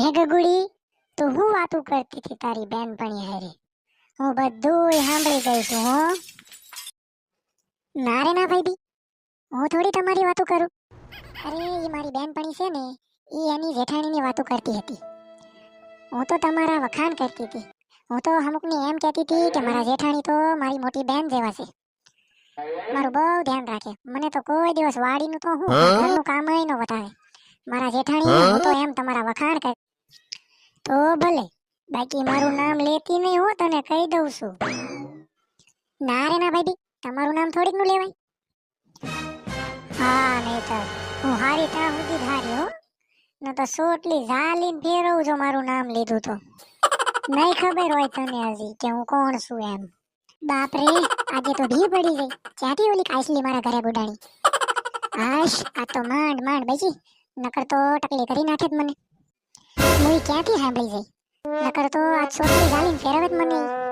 હે ગગુડી તો હું વાતું કરતી હતી તારી બેનપણી હારે? હું બધું સાંભળી ગઈ છું હો. ના રે ના ભાઈ હું થોડી તમારી વાતો કરું? અરે એ મારી બેનપણી છે ને એ એની જેઠાણીની વાતો કરતી હતી. હું તો તમારા વખાણ કરતી હતી. હું તો અમુકને એમ કહેતી હતી કે મારા જેઠાણી તો મારી મોટી બેન જેવા છે. મારું બહુ ધ્યાન રાખે. મને તો કોઈ દિવસ વાડીનું તો હું ઘરનું કામ ન બતાવે. મારા જેઠાણી હું તો એમ તમારા વખાણ કર તો ભલે. બાકી મારું નામ લેતી નહીં હો તને કહી દઉં છું. ના રે ના ભાઈ તમારું નામ થોડીકનું લેવાય. હા નહીં તો હું હારી ત્યાં સુધી ધારી હો. ન તો સોટલી ઝાલીન ફેરવું જો મારું નામ લીધું તો. નહીં ખબર હોય તને હજી કે હું કોણ છું એમ. બાપ રે, આજે તો ઢી પડી ગઈ. ક્યાંથી ઓલી કાસલી મારા ઘરે બુડાણી હાશ, આ તો માંડ માંડ, બેસી. નકર તો ટકલી કરી નાખે જ મને. મુઈ ક્યાંથી સાંભળી જઈ નકર તો આજ છોકરી જાલીન ફેરવત મને.